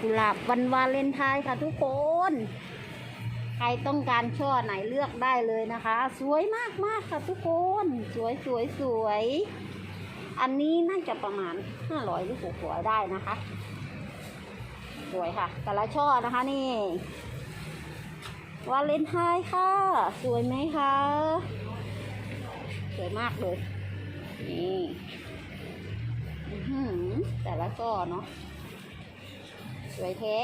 กุหลาบวันวาเลนไทน์ค่ะทุกคน ใครต้องการช่อไหนเลือกได้เลยนะคะ สวยมากมากค่ะทุกคน สวยสวยสวย อันนี้น่าจะประมาณ500หรือ600ได้นะคะ สวยค่ะ แต่ละช่อนะคะนี่วาเลนไทน์ค่ะ สวยไหมคะ สวยมากเลย นี่แต่ละช่อเนาะ สวยแท้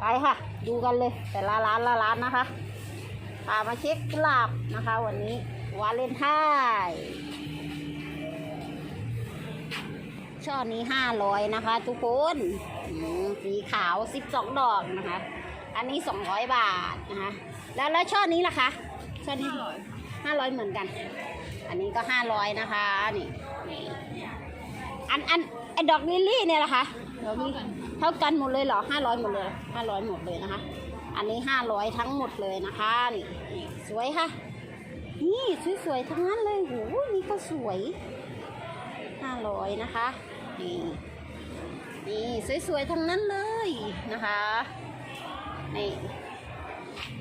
ไปค่ะ ดูกันเลย แต่ละร้านละร้านนะคะพามาเช็คกุหลาบนะคะ วันนี้วาเลนไทน์ช่อนี้ห้าร้อยนะคะ ทุกคนอืมสีขาวสิบสองดอกนะคะ อันนี้สองร้อยบาทนะคะ แล้วแล้วช่อนี้ล่ะคะช่อนี้ห้าร้อยเหมือนกัน อันนี้ก็ห้าร้อยนะคะนี่นี่อันอันไอดอกลิลลี่เนี่ยล่ะคะดอกลิลลี่เท่ากันหมดเลยเหรอห้าร้อยหมดเลยห้าร้อยหมดเลยนะคะ อันนี้ห้าร้อยทั้งหมดเลยนะคะนี่นี่สวยค่ะ นี่สวยๆทั้งนั้นเลยโหนี่ก็สวยห้าร้อยนะคะนี่นี่สวยๆทั้งนั้นเลยนะคะนี่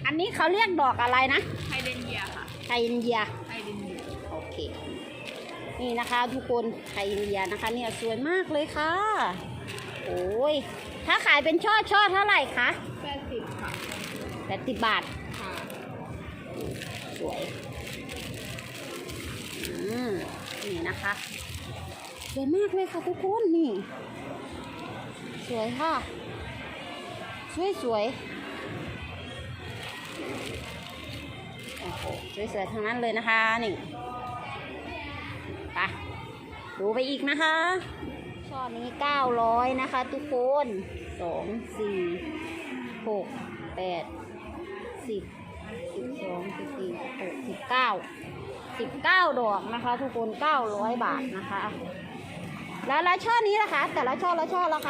อันนี้เขาเรียกดอกอะไรนะไทยเดนเยียค่ะไทยอินเดียไทยเดน เค นี่นะคะทุกคนไทยอินเดียนะคะ เนี่ยสวยมากเลยค่ะ โอ้ย ถ้าขายเป็นช่อช่อเท่าไหร่คะแปดสิบค่ะแปดสิบบาทค่ะสวยอืมนี่นะคะ สวยมากเลยค่ะทุกคนนี่ สวยค่ะ สวยสวยโอ้โหสวยๆทั้งนั้นเลยนะคะนี่ ดูไปอีกนะคะ ช่อนี้900นะคะ ทุกคน2 4 6 8 10สิบสองสิบสี่สิบหกสิบเก้าสิบเก้าดอกนะคะ ทุกคนเก้าร้อยบาทนะคะ แล้วแล้วช่อนี้ล่ะคะ แต่ละช่อละช่อละค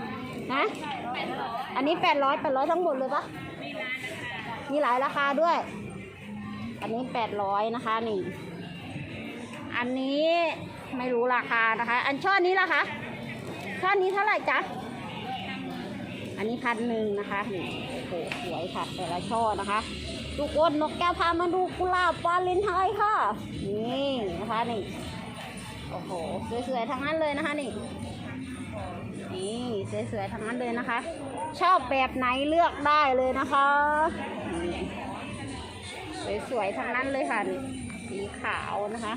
ำฮะอันนี้แปดร้อยแปดร้อยทั้งหมดเลยปะมีหลายราคาด้วย อันนี้แปดร้อยนะคะนี่ อันนี้ ไม่รู้ราคานะคะ อันช่อนี้ล่ะคะช่อนี้เท่าไหร่จ๊ะอันนี้พันหนึ่งนะคะนี่โอ้โหสวยค่ะแต่ละช่อนะคะทุกคนนกแก้วพามาดูกุหลาบวาเลนไทน์ค่ะ นี่นะคะนี่โอ้โหสวยๆทั้งนั้นเลยนะคะนี่นี่สวยๆทั้งนั้นเลยนะคะ ชอบแบบไหนเลือกได้เลยนะคะสวยๆทั้งนั้นเลยค่ะนี่สีขาวนะคะ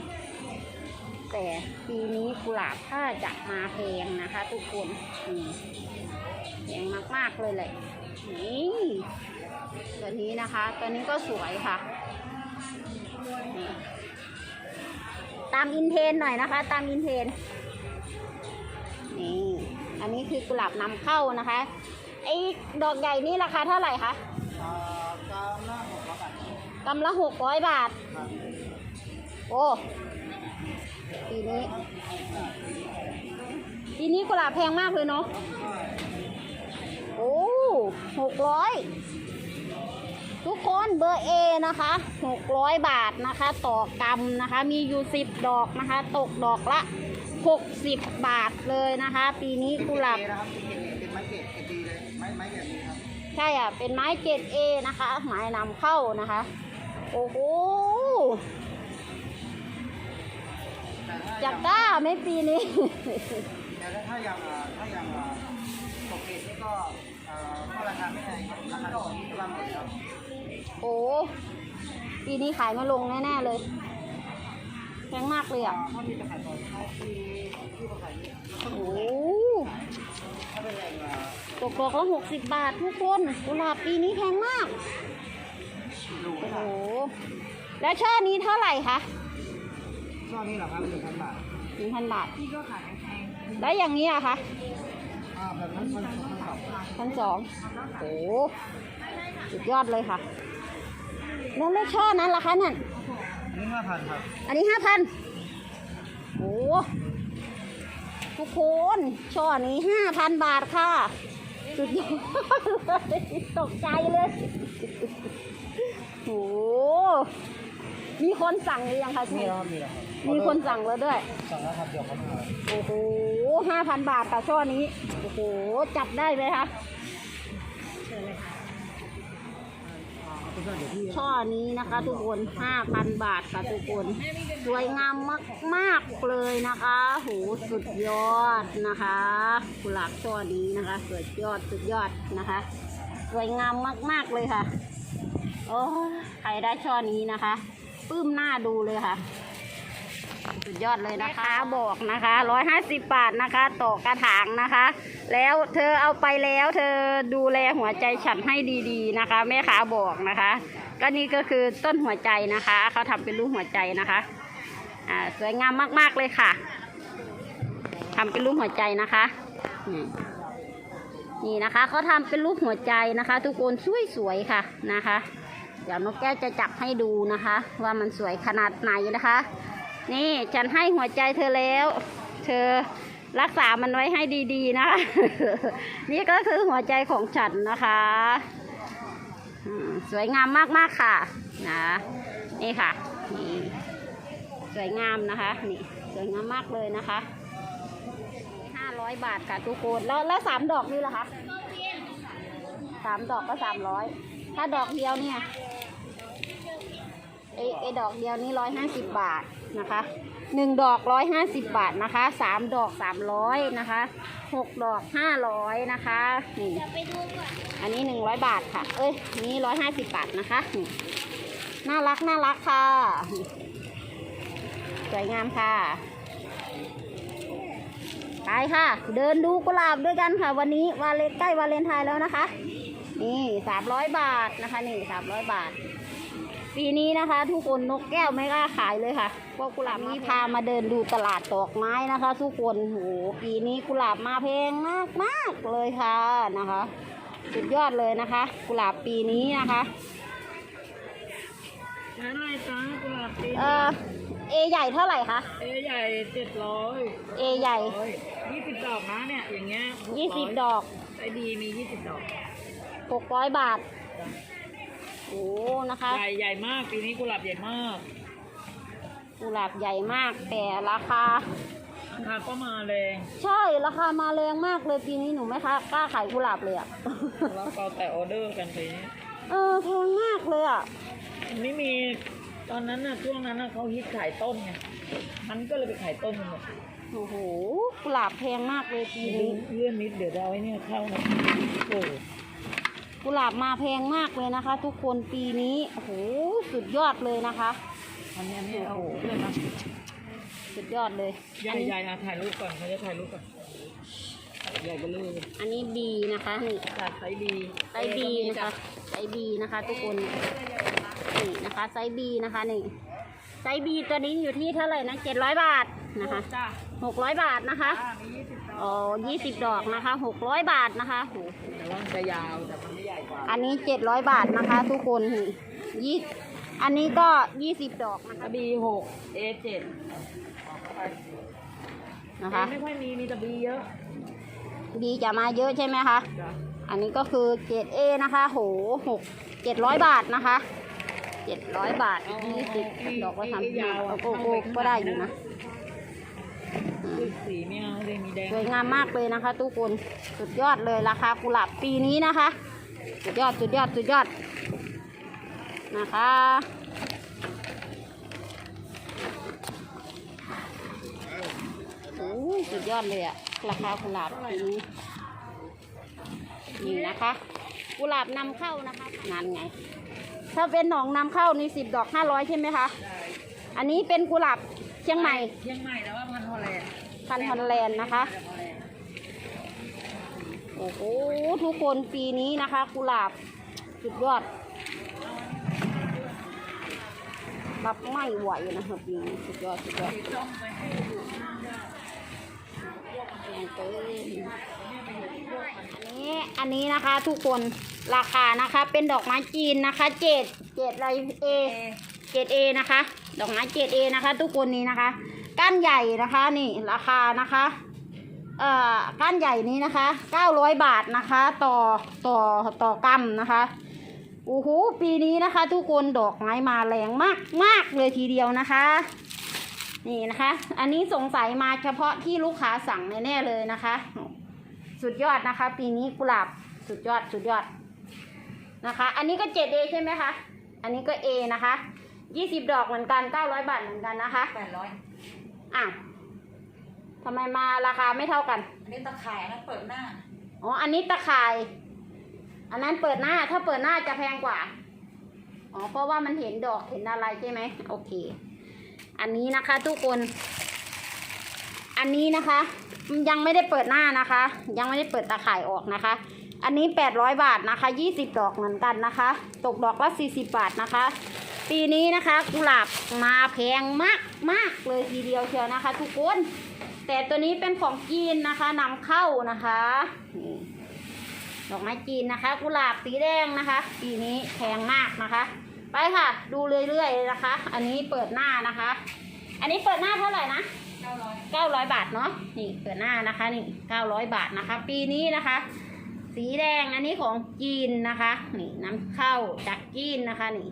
แต่ปีนี้กุหลาบถ้าจะมาแพงนะคะ ทุกคนนี่แพงมากๆเลยแหละนี่ตัวนี้นะคะ ตัวนี้ก็สวยค่ะนี่ตามอินเทนหน่อยนะคะ ตามอินเทนนี่อันนี้คือกุหลาบนำเข้านะคะไอ้ดอกใหญ่นี่ราคาเท่าไหร่คะกำละหกร้อยบาทโอ้ ปีนี้ ปีนี้กุหลาบแพงมากเลยเนาะ โอ้หกร้อยทุกคนเบอร์เอนะคะหกร้อยบาทนะคะ ต่อกรัมนะคะ มีอยู่สิบดอกนะคะ ตกดอกละหกสิบบาทเลยนะคะ ปีนี้กุหลาบ นะครับเป็นไม้เกรดเกรดดีเลยไม้ไม้แบบนี้ครับใช่อะ เป็นไม้เกรดเอนะคะ ไม้นำเข้านะคะ โอ้โห อยากได้ไหมปีนี้ แต่ถ้าอย่างอ่าถ้าอย่างอ่าตกเกรดนี่ก็เอ่อก็ราคาไม่แพงครับราคาดอกที่ว่าหมดแล้วโอ้ปีนี้ขายไมาลงแน่ ๆ เลยแพงมากเลยอ่าอะถ้ามีตะข่ายตอนเขาที่ที่เขาขายเนี่ยโอ้โหถ้าเป็นแหล่งอ่าตกดอกละหกสิบบาททุกคนกุหลาบปีนี้แพงมาก ดูโอ้นะโห ครับแล้วช่อนี้เท่าไหร่คะ ช่วงนี้เหรอครับหนึ่งพันบาทหนึ่งพันบาท พี่ก็ขายแพงแล้วอย่างนี้อะคะอ่าแบบนั้นมันสองพันสองพันสองโอ้โหสุดยอดเลยค่ะ แล้วเลขช่อนั้นล่ะคะนั่น อันนี้ห้าพันครับอันนี้ห้าพันโอ้โหทุกคนช่อนี้ห้าพันบาทค่ะ สุดยอดเลยตกใจเลย โอ้โห มีคนสั่งหรือยังคะมีพี่แล้วครับมีแล้วครับมีคนสั่งแล้วด้วย สั่งแล้วครับเดี๋ยวเขามาโอ้โหห้าพันบาทค่ะช่อนี้ โอ้โห จับได้ไหมคะเอาเพื่อนๆเดี๋ยวพี่ช่อนี้นะคะทุกคนห้าพันบาทค่ะทุกคน สวยงามมาก ๆ เลยนะคะ โห สุดยอดนะคะกุหลาบช่อนี้นะคะ สุดยอด สุดยอดนะคะ สวยงามมาก ๆ เลยค่ะ โอ้ยใครได้ช่อนี้นะคะ ปลื้มหน้าดูเลยค่ะ สุดยอดเลยนะคะ บอกนะคะร้อยห้าสิบบาทนะคะต่อกระถางนะคะ แล้วเธอเอาไปแล้ว เธอดูแลหัวใจฉันให้ดีๆนะคะแม่ค้าบอกนะคะ ก็นี่ก็คือต้นหัวใจนะคะเขาทำเป็นรูปหัวใจนะคะอ่าสวยงามมากๆเลยค่ะทำเป็นรูปหัวใจนะคะนี่นี่นะคะเขาทำเป็นรูปหัวใจนะคะ ทุกคนสวยๆค่ะนะคะ เดี๋ยวนกแก้วจะจับให้ดูนะคะ ว่ามันสวยขนาดไหนนะคะ นี่ฉันให้หัวใจเธอแล้ว เธอรักษามันไว้ให้ดีๆนะคะนี่ก็คือหัวใจของฉันนะคะสวยงามมากๆค่ะนะนี่ค่ะนี่สวยงามนะคะนี่สวยงามมากเลยนะคะห้าร้อยบาทค่ะทุกคนแล้วแล้วสามดอกนี่ล่ะคะสามดอกก็สามร้อย ถ้าดอกเดียวเนี่ยไอไอดอกเดียวนี้ร้อยห้าสิบบาทนะคะหนึ่งดอกร้อยห้าสิบบาทนะคะสามดอกสามร้อยนะคะหกดอกห้าร้อยนะคะนี่อันนี้หนึ่งร้อยบาทค่ะ เอ้ยนี้ร้อยห้าสิบบาทนะคะนี่น่ารักน่ารักค่ะ สวยงามค่ะ ไปค่ะ เดินดูกุหลาบด้วยกันค่ะ วันนี้วาเลนใกล้วาเลนไทน์แล้วนะคะ นี่สามร้อยบาทนะคะนี่สามร้อยบาท ปีนี้นะคะ ทุกคนนกแก้วไม่กล้าขายเลยค่ะเพราะกุหลาบนี้พามาเดินดูตลาดดอกไม้นะคะ ทุกคนโหปีนี้กุหลาบมาแพงมากมากๆเลยค่ะนะคะ สุดยอดเลยนะคะ กุหลาบปีนี้นะคะแล้วอะไรจ้ากุหลาบตีเออเอใหญ่เท่าไหร่คะเอใหญ่เจ็ดร้อยเอใหญ่ยี่สิบดอกนะเนี่ยอย่างเงี้ยยี่สิบดอกไอดีมียี่สิบดอก หกร้อยบาท โอ้นะคะ ใหญ่ใหญ่มากปีนี้กุหลาบใหญ่มาก กุหลาบใหญ่มาก แต่ราคา ราคาก็มาแรงใช่ราคามาแรงมากเลยปีนี้หนูไม่คะกล้าขายกุหลาบเลยอะแล้วเราแต่ออเดอร์กันไปนี้เออแพงมากเลยอะไม่มีตอนนั้นน่ะช่วงนั้นน่ะเขาฮิตขายต้นไงมันก็เลยไปขายต้นกันหมดโอ้โหกุหลาบแพงมากเลยปีนี้ เลื่อนนิดเดี๋ยวจะเอาไอ้เนี่ยเข้านะโอ้ กุหลาบมาแพงมากเลยนะคะ ทุกคนปีนี้โอ้โหสุดยอดเลยนะคะอันนี้อันนี้เอาเลื่อนมาสุดยอดเลยใหอัญ่นนี้ใหญ่อะถ่ายรูปก่อนเขาจะถ่ายรูปก่อนใหญ่ไปเลยอันนี้บีนะคะนี่จัดไซส์บีไซส์บีนะคะไซส์บีนะคะ ทุกคนนี่นะคะไซส์บีนะคะนี่ไซส์บีตัวนี้อยู่ที่เท่าไหร่นะเจ็ดร้อยบาทนะคะจ้าหกร้อยบาทนะคะอ่ามียี่สิบดอกอ๋อยี่สิบดอกนะคะหกร้อยบาทนะคะโอ้โหแต่ว่ามันจะยาวแต่ อันนี้เจ็ดร้อยบาทนะคะ ทุกคนนี่ยี่อันนี้ก็ยี่สิบดอกนะคะ บีหกเอเจ็ดนะคะ ไม่ค่อยมีมีแต่บีเยอะดีจะมาเยอะใช่ไหมคะ จ้ะอันนี้ก็คือเกรดเอนะคะ โหหกเจ็ดร้อยบาทนะคะเจ็ดร้อยบาทยี่สิบดอกละสามสิบเอาโกโก้ก็ได้อยู่นะอืมสีไม่เอาเลยมีแดง สวยงามมากเลยนะคะ ทุกคน สุดยอดเลยราคากุหลาบปีนี้นะคะ สุดยอดสุดยอดสุดยอดนะคะโอ้ยสุดยอดเลยอะราคากุหลาบปีนี้นี่นะคะกุหลาบนำเข้านะคะนั่นไง ถ้าเป็นหนองนำเข้านี่สิบดอกห้าร้อยใช่ไหมคะอันนี้เป็นกุหลาบเชียงใหม่เชียงใหม่แต่ว่าพันธุ์ฮอลแลนด์พันธุ์ฮอลแลนด์นะคะ โอ้โหทุกคนปีนี้นะคะกุหลาบสุดยอดรับไม่ไหวนะคะปีนี้สุดยอดสุดยอดอันนี้อันนี้นะคะทุกคนราคานะคะ เป็นดอกไม้จีนนะคะเจ็ดเจ็ดอะไรเอเกรดเอนะคะ ดอกไม้เกรดเอนะคะ ทุกคนนี้นะคะ ก้านใหญ่นะคะนี่ราคานะคะ ก้านใหญ่นี้นะคะ 900 บาทนะคะ ต่อต่อต่อกรัมนะคะโอ้โหปีนี้นะคะ ทุกคนดอกไม้มาแรงมากมากเลยทีเดียวนะคะ นี่นะคะ อันนี้สงสัยมาเฉพาะที่ลูกค้าสั่งแน่ๆเลยนะคะ สุดยอดนะคะ ปีนี้กุหลาบสุดยอดสุดยอดนะคะ อันนี้ก็เจ็ดเอใช่ไหมคะอันนี้ก็เอนะคะยี่สิบดอกเหมือนกันเก้าร้อยบาทเหมือนกันนะคะแปดร้อยอะ ทำไมมาราคาไม่เท่ากัน อันนี้ตะข่ายอันนั้นเปิดหน้า อ๋อ อันนี้ตะข่าย อันนั้นเปิดหน้า ถ้าเปิดหน้าจะแพงกว่า อ๋อ เพราะว่ามันเห็นดอกเห็นอะไรใช่ไหม โอเค อันนี้นะคะทุกคน อันนี้นะคะ ยังไม่ได้เปิดหน้านะคะ ยังไม่ได้เปิดตะข่ายออกนะคะ อันนี้แปดร้อยบาทนะคะยี่สิบดอกเหมือนกันนะคะ ตกดอกละสี่สิบบาทนะคะ ปีนี้นะคะกุหลาบมาแพงมากมากเลยทีเดียวเชียวนะคะ ทุกคน แต่ตัวนี้เป็นของจีนนะคะนำเข้านะคะนี่ดอกไม้จีนนะคะ กุหลาบสีแดงนะคะปีนี้แพงมากนะคะ ไปค่ะ ดูเรื่อยๆนะคะ อันนี้เปิดหน้านะคะ อันนี้เปิดหน้าเท่าไหร่นะเก้าร้อยเก้าร้อยบาทเนาะนี่เปิดหน้านะคะนี่เก้าร้อยบาทนะคะ ปีนี้นะคะ สีแดงอันนี้ของจีนนะคะนี่น้ำเข้าจากจีนนะคะนี่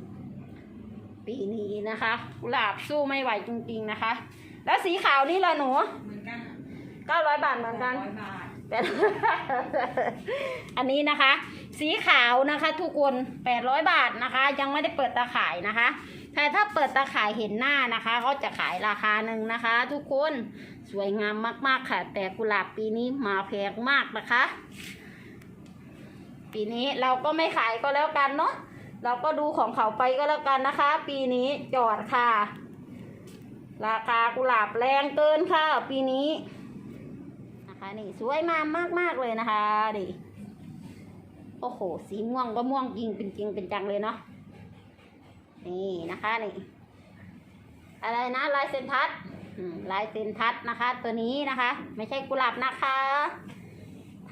ปีนี้นะคะ กุหลาบสู้ไม่ไหวจริงๆนะคะ แล้วสีขาวนี่ล่ะหนู เหมือนกันเก้าร้อยบาทเหมือนกันร้อยบาทแต่ อันนี้นะคะ สีขาวนะคะ ทุกคนแปดร้อยบาทนะคะ ยังไม่ได้เปิดตาข่ายนะคะแต่ถ้าเปิดตาข่ายเห็นหน้านะคะก็จะขายราคาหนึ่งนะคะ ทุกคนสวยงามมาก ๆ ค่ะ แต่กุหลาบปีนี้มาแพงมากนะคะ ปีนี้เราก็ไม่ขายก็แล้วกันเนาะเราก็ดูของเขาไปก็แล้วกันนะคะ ปีนี้จอดค่ะ ราคากุหลาบแรงเกินค่ะ ปีนี้ นะคะนี่สวยมากมากมากเลยนะคะดิโอ้โห สีม่วงก็ม่วงจริงเป็นจริงเป็นจังเลยเนาะนี่นะคะนี่อะไรนะลายเซนทัสลายเซนทัสนะคะ ตัวนี้นะคะ ไม่ใช่กุหลาบนะคะ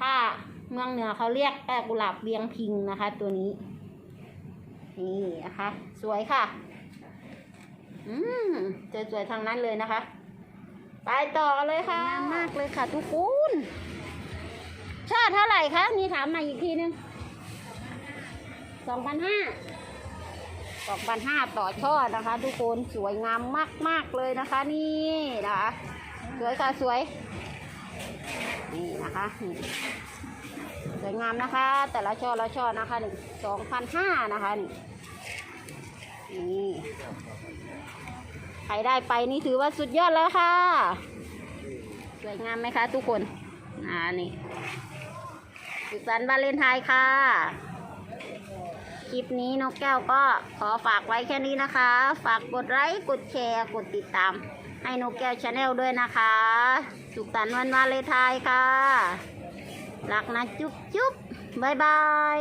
ถ้าเมืองเหนือเขาเรียกแต่กุหลาบเวียงพิงนะคะ ตัวนี้ นี่นะคะ สวยค่ะ อืมสวยๆทางนั้นเลยนะคะ ไปต่อเลยค่ะงามมากเลยค่ะทุกคนช่อเท่าไหร่คะนี่ถามมาอีกทีนึงสองพันห้าสองพันห้าต่อช่อนะคะ ทุกคนสวยงามมากมากๆเลยนะคะ นี่นะคะสวยค่ะสวย นี่นะคะนี่สวยงามนะคะ แต่ละช่อละช่อนะคะนี่สองพันห้านะคะนี่นี่ใค รได้ไปนี่ถือว่าสุดยอดแล้วค่ะ สวยงามไหมคะทุกคนอ่านี่สุขสันต์วาเลนไทน์ค่ะคลิปนี้นกแก้วก็ขอฝากไว้แค่นี้นะคะ ฝากกดไลค์ กดแชร์ กดติดตาม ให้นกแก้วชาแนลด้วยนะคะ สุขสันต์วันวาเลนไทน์ค่ะ รักนะจุ๊บจุ๊บบายบาย